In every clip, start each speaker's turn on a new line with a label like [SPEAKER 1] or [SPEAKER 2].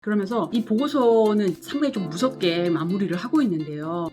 [SPEAKER 1] 그러면서 이 보고서는 상당히 좀 무섭게 마무리를 하고 있는데요.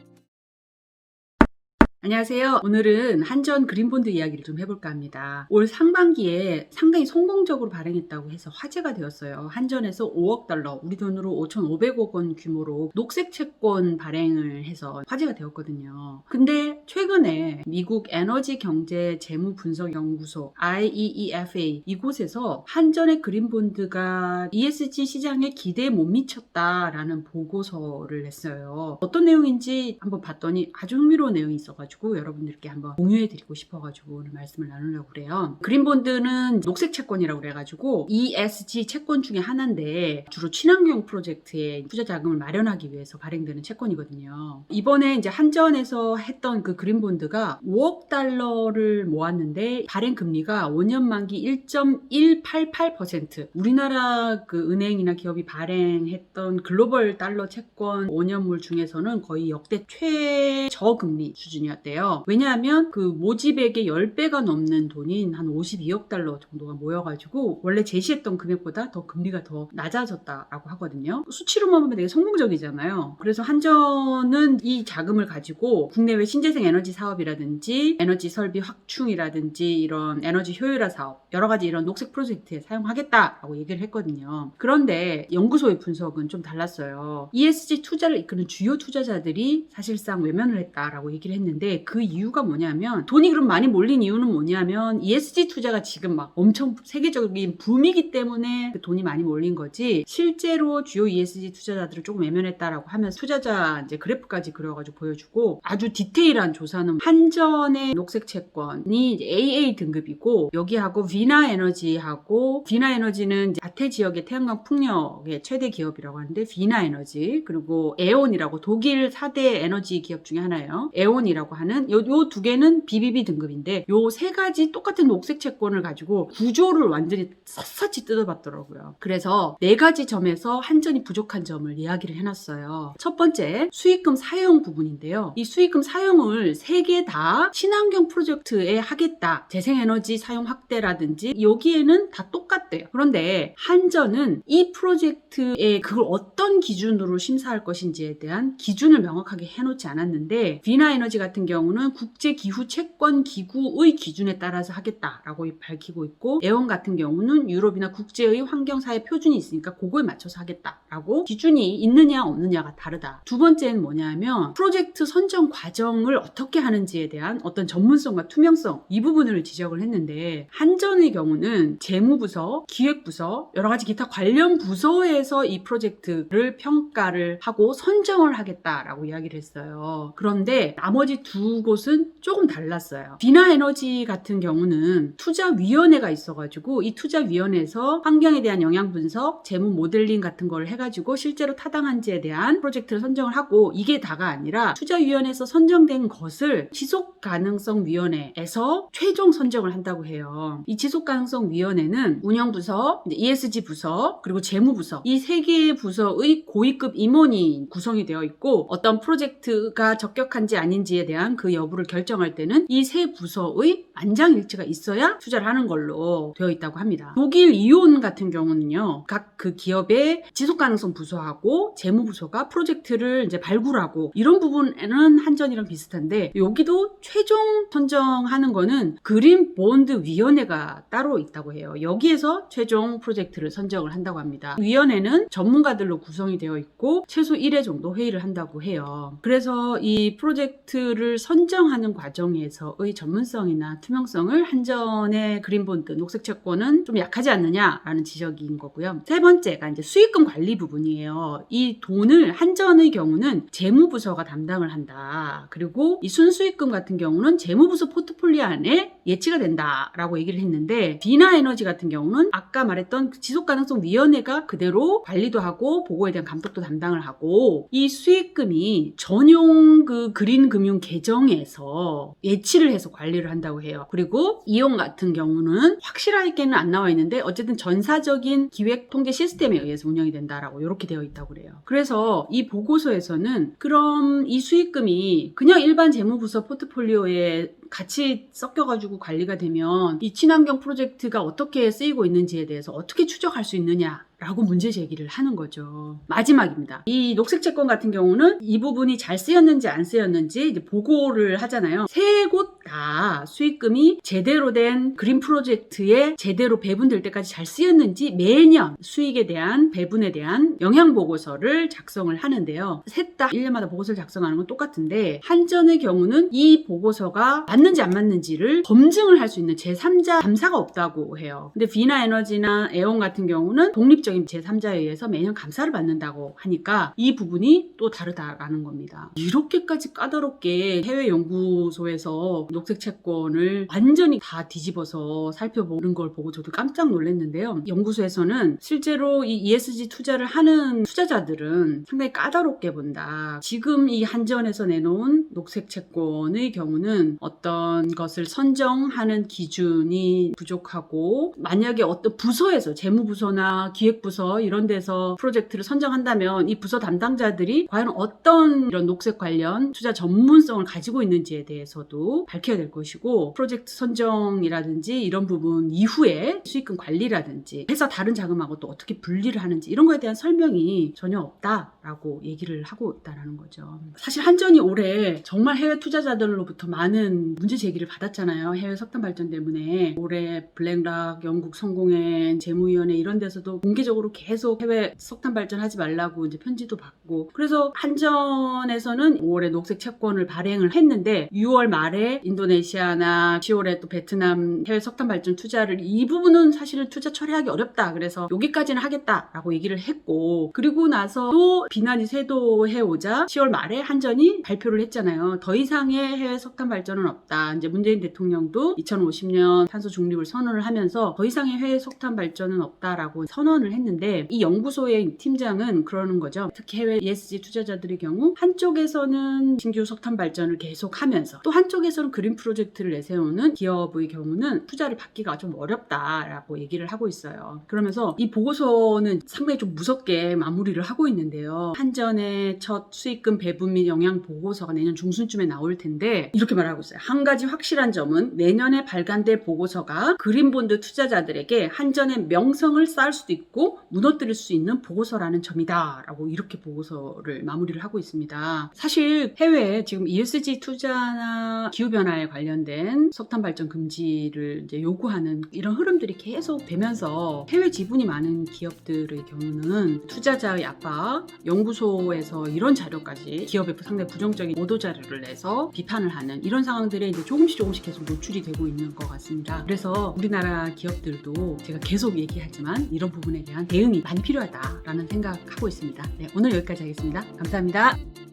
[SPEAKER 1] 안녕하세요. 오늘은 한전 그린본드 이야기를 좀 해볼까 합니다. 올 상반기에 상당히 성공적으로 발행했다고 해서 화제가 되었어요. 한전에서 5억 달러, 우리 돈으로 5,500억 원 규모로 녹색 채권 발행을 해서 화제가 되었거든요. 근데 최근에 미국 에너지 경제 재무 분석 연구소 IEEFA 이곳에서 한전의 그린본드가 ESG 시장에 기대에 못 미쳤다라는 보고서를 냈어요. 어떤 내용인지 한번 봤더니 아주 흥미로운 내용이 있어가지고 여러분들께 한번 공유해 드리고 싶어 가지고 오늘 말씀을 나누려고 그래요. 그린본드는 녹색 채권이라고 그래 가지고 ESG 채권 중에 하나인데 주로 친환경 프로젝트에 투자 자금을 마련하기 위해서 발행되는 채권이거든요. 이번에 이제 한전에서 했던 그 그린본드가 5억 달러를 모았는데 발행 금리가 5년 만기 1.188% 우리나라 그 은행이나 기업이 발행했던 글로벌 달러 채권 5년물 중에서는 거의 역대 최저금리 수준이었 대요. 왜냐하면 그 모집액의 10배가 넘는 돈인 한 52억 달러 정도가 모여가지고 원래 제시했던 금액보다 더 금리가 더 낮아졌다라고 하거든요. 수치로만 보면 되게 성공적이잖아요. 그래서 한전은 이 자금을 가지고 국내외 신재생 에너지 사업이라든지 에너지 설비 확충이라든지 이런 에너지 효율화 사업 여러 가지 이런 녹색 프로젝트에 사용하겠다라고 얘기를 했거든요. 그런데 연구소의 분석은 좀 달랐어요. ESG 투자를 이끄는 주요 투자자들이 사실상 외면을 했다라고 얘기를 했는데 그 이유가 뭐냐면 돈이 그럼 많이 몰린 이유는 뭐냐면 ESG 투자가 지금 막 엄청 세계적인 붐이기 때문에 그 돈이 많이 몰린 거지 실제로 주요 ESG 투자자들을 조금 외면했다라고 하면서 투자자 이제 그래프까지 그려가지고 보여주고 아주 디테일한 조사는 한전의 녹색 채권이 AA 등급이고 여기하고 비나 에너지하고 비나 에너지는 아태 지역의 태양광 풍력의 최대 기업이라고 하는데 비나 에너지 그리고 에온이라고 독일 4대 에너지 기업 중에 하나예요. 에온이라고 하는 요 두 개는 BBB 등급인데 요 세 가지 똑같은 녹색 채권을 가지고 구조를 완전히 샅샅이 뜯어봤더라고요. 그래서 네 가지 점에서 한전이 부족한 점을 이야기를 해놨어요. 첫 번째 수익금 사용 부분인데요. 이 수익금 사용을 세 개 다 친환경 프로젝트에 하겠다. 재생에너지 사용 확대라든지 여기에는 다 똑같대요. 그런데 한전은 이 프로젝트에 그걸 어떤 기준으로 심사할 것인지에 대한 기준을 명확하게 해놓지 않았는데 비나 에너지 같은 경우는 국제 기후 채권 기구의 기준에 따라서 하겠다라고 밝히고 있고 에온 같은 경우는 유럽이나 국제의 환경사회 표준이 있으니까 그거에 맞춰서 하겠다라고 기준이 있느냐 없느냐가 다르다. 두 번째는 뭐냐면 프로젝트 선정 과정을 어떻게 하는지에 대한 어떤 전문성과 투명성 이 부분을 지적을 했는데 한전의 경우는 재무부서, 기획부서 여러 가지 기타 관련 부서에서 이 프로젝트를 평가를 하고 선정을 하겠다라고 이야기를 했어요. 그런데 나머지 두 곳은 조금 달랐어요. 비나 에너지 같은 경우는 투자위원회가 있어가지고 이 투자위원회에서 환경에 대한 영향 분석, 재무 모델링 같은 걸 해가지고 실제로 타당한지에 대한 프로젝트를 선정을 하고 이게 다가 아니라 투자위원회에서 선정된 것을 지속 가능성 위원회에서 최종 선정을 한다고 해요. 이 지속 가능성 위원회는 운영 부서, ESG 부서, 그리고 재무 부서 이 세 개의 부서의 고위급 임원이 구성이 되어 있고 어떤 프로젝트가 적격한지 아닌지에 대한 그 여부를 결정할 때는 이 세 부서의 만장일치가 있어야 투자를 하는 걸로 되어 있다고 합니다. 독일 이온 같은 경우는요, 각 그 기업의 지속 가능성 부서하고 재무 부서가 프로젝트를 이제 발굴하고 이런 부분에는 한전이랑 비슷한데 여기도 최종 선정하는 거는 그린 본드 위원회가 따로 있다고 해요. 여기에서 최종 프로젝트를 선정을 한다고 합니다. 위원회는 전문가들로 구성이 되어 있고 최소 1회 정도 회의를 한다고 해요. 그래서 이 프로젝트 를 선정하는 과정에서의 전문성이나 투명성을 한전의 그린본드 녹색 채권은 좀 약하지 않느냐라는 지적인 거고요. 세 번째가 이제 수익금 관리 부분이에요. 이 돈을 한전의 경우는 재무부서가 담당을 한다. 그리고 이 순수익금 같은 경우는 재무부서 포트폴리오 안에 예치가 된다라고 얘기를 했는데 비나 에너지 같은 경우는 아까 말했던 그 지속가능성 위원회가 그대로 관리도 하고 보고에 대한 감독도 담당을 하고 이 수익금이 전용 그 그린 금융 계 정에서 예치를 해서 관리를 한다고 해요. 그리고 이용 같은 경우는 확실하게는 안 나와 있는데 어쨌든 전사적인 기획 통계 시스템에 의해서 운영이 된다라고 이렇게 되어 있다고 그래요. 그래서 이 보고서에서는 그럼 이 수익금이 그냥 일반 재무부서 포트폴리오에 같이 섞여가지고 관리가 되면 이 친환경 프로젝트가 어떻게 쓰이고 있는지에 대해서 어떻게 추적할 수 있느냐 라고 문제 제기를 하는 거죠. 마지막입니다. 이 녹색 채권 같은 경우는 이 부분이 잘 쓰였는지 안 쓰였는지 보고를 하잖아요. 세 곳 다 수익금이 제대로 된 그린 프로젝트에 제대로 배분될 때까지 잘 쓰였는지 매년 수익에 대한 배분에 대한 영향 보고서를 작성을 하는데요. 셋 다 1년마다 보고서를 작성하는 건 똑같은데 한전의 경우는 이 보고서가 맞는지 안 맞는지를 검증을 할 수 있는 제3자 감사가 없다고 해요. 근데 비나 에너지나 에온 같은 경우는 독립적인 제3자에 의해서 매년 감사를 받는다고 하니까 이 부분이 또 다르다라는 겁니다. 이렇게까지 까다롭게 해외 연구소에서 녹색 채권을 완전히 다 뒤집어서 살펴보는 걸 보고 저도 깜짝 놀랐는데요. 연구소에서는 실제로 이 ESG 투자를 하는 투자자들은 상당히 까다롭게 본다. 지금 이 한전에서 내놓은 녹색 채권의 경우는 어떤 것을 선정하는 기준이 부족하고 만약에 어떤 부서에서 재무부서나 기획부서 이런 데서 프로젝트를 선정한다면 이 부서 담당자들이 과연 어떤 이런 녹색 관련 투자 전문성을 가지고 있는지에 대해서도 밝혀 야 될 것이고 프로젝트 선정이라든지 이런 부분 이후에 수익금 관리라든지 회사 다른 자금하고 또 어떻게 분리를 하는지 이런 거에 대한 설명이 전혀 없다라고 얘기를 하고 있다라는 거죠. 사실 한전이 올해 정말 해외 투자자들로부터 많은 문제 제기를 받았잖아요. 해외 석탄 발전 때문에 올해 블랙락, 영국 성공회, 재무위원회 이런 데서도 공개적으로 계속 해외 석탄 발전하지 말라고 이제 편지도 받고 그래서 한전에서는 올해 녹색 채권을 발행을 했는데 6월 말에 인도네시아나 10월에 또 베트남 해외 석탄 발전 투자를 이 부분은 사실은 투자 처리하기 어렵다. 그래서 여기까지는 하겠다라고 얘기를 했고 그리고 나서 또 비난이 쇄도해 오자 10월 말에 한전이 발표를 했잖아요. 더 이상의 해외 석탄 발전은 없다. 이제 문재인 대통령도 2050년 탄소 중립을 선언을 하면서 더 이상의 해외 석탄 발전은 없다라고 선언을 했는데 이 연구소의 팀장은 그러는 거죠. 특히 해외 ESG 투자자들의 경우 한쪽에서는 신규 석탄 발전을 계속하면서 또 한쪽에서는 그린 프로젝트를 내세우는 기업의 경우는 투자를 받기가 좀 어렵다라고 얘기를 하고 있어요. 그러면서 이 보고서는 상당히 좀 무섭게 마무리를 하고 있는데요. 한전의 첫 수익금 배분 및 영향 보고서가 내년 중순쯤에 나올 텐데 이렇게 말하고 있어요. 한 가지 확실한 점은 내년에 발간될 보고서가 그린본드 투자자들에게 한전의 명성을 쌓을 수도 있고 무너뜨릴 수 있는 보고서라는 점이다라고 이렇게 보고서를 마무리를 하고 있습니다. 사실 해외에 지금 ESG 투자나 기후변화 에 관련된 석탄 발전 금지를 이제 요구하는 이런 흐름들이 계속 되면서 해외 지분이 많은 기업들의 경우는 투자자의 압박, 연구소에서 이런 자료까지 기업에 상당히 부정적인 보도 자료를 내서 비판을 하는 이런 상황들에 이제 조금씩 조금씩 계속 노출이 되고 있는 것 같습니다. 그래서 우리나라 기업들도 제가 계속 얘기하지만 이런 부분에 대한 대응이 많이 필요하다라는 생각하고 있습니다. 네, 오늘 여기까지 하겠습니다. 감사합니다.